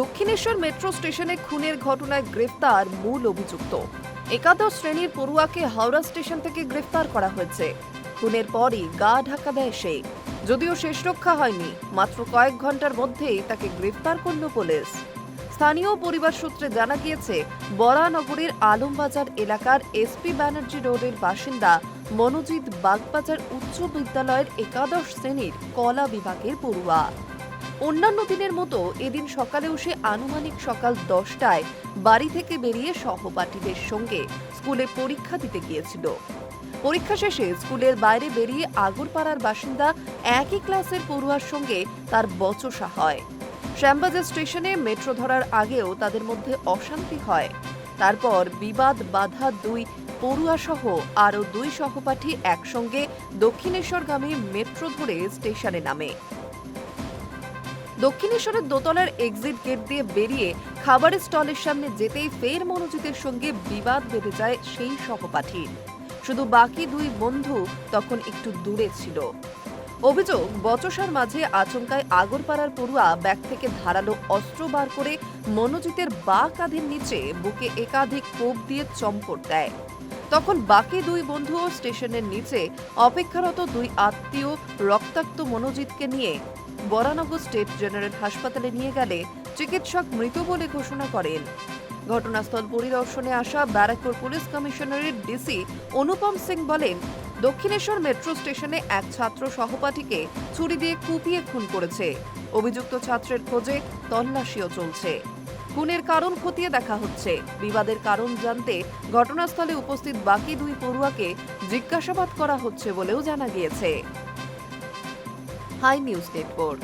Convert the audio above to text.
Dakshineswar metro স্টেশনে খুনের ঘটনায় গ্রেফতার মূল অভিযুক্ত। একাদশ শ্রেণির পড়ুয়াকে হাওড়া স্টেশন থেকে গ্রেফতার করা হয়েছে। খুনের পরই গা ঢাকা দেয় সে। যদিও শেষ রক্ষা হয়নি, মাত্র কয়েক ঘণ্টার মধ্যেই তাকে গ্রেফতার করল পুলিশ। স্থানীয় পরিবার সূত্রে জানা গিয়েছে, বরানগরের আলমবাজার এলাকার এসপি ব্যানার্জি রোডের বাসিন্দা মনোজিৎ বাগবাজার উচ্চ বিদ্যালয়ের একাদশ শ্রেণির কলা বিভাগের পড়ুয়া। অন্যান্য দিনের মতো এদিন সকালেও সে আনুমানিক সকাল দশটায় বাড়ি থেকে বেরিয়ে সহপাঠীদের সঙ্গে স্কুলে পরীক্ষা দিতে গিয়েছিল। পরীক্ষা শেষে স্কুলের বাইরে বেরিয়ে আগরপাড়ার বাসিন্দা একই ক্লাসের পড়ুয়ার সঙ্গে তার বচসা হয়। শ্যামবাজার স্টেশনে মেট্রো ধরার আগেও তাদের মধ্যে অশান্তি হয়। তারপর বিবাদ, বাধা দুই পড়ুয়া সহ আরও দুই সহপাঠী একসঙ্গে দক্ষিণেশ্বরগামী মেট্রো ধরে স্টেশনে নামে। দক্ষিণেশ্বরের দোতলার এক্সিট গেট দিয়ে বেরিয়ে খাবারের স্টলের সামনে যেতেই ফের মনোজিতের সঙ্গে বিবাদ বেঁধে যায় সেই সহপাঠী শুধু বাকি দুই বন্ধু তখন একটু দূরে ছিল। অভিযোগ, বচসার মাঝে আচমকায় আগরপাড়ার পড়ুয়া ব্যাগ থেকে ধারালো অস্ত্র বার করে মনোজিতের বা কাঁধের নিচে বুকে একাধিক কোপ দিয়ে চম্পট দেয়। তখন বাকি দুই বন্ধুও স্টেশনের নিচে অপেক্ষারত দুই আত্মীয় রক্তাক্ত মনোজিৎকে নিয়ে বরানগর স্টেট জেনারেল হাসপাতালে নিয়ে গেলে চিকিৎসক মৃত বলে ঘোষণা করেন। ঘটনাস্থল পরিদর্শনে আসা ব্যারাকপুর পুলিশ কমিশনারের ডিসি অনুপম সিং বলেন, দক্ষিণেশ্বর মেট্রো স্টেশনে এক ছাত্র সহপাঠীকে ছুরি দিয়ে কুপিয়ে খুন করেছে। অভিযুক্ত ছাত্রের খোঁজে তল্লাশিও চলছে। খুনের কারণ খতিয়ে দেখা হচ্ছে। বিবাদের কারণ জানতে ঘটনাস্থলে উপস্থিত বাকি দুই পড়ুয়াকে জিজ্ঞাসাবাদ করা হচ্ছে বলেও জানা গিয়েছে। Hi news network.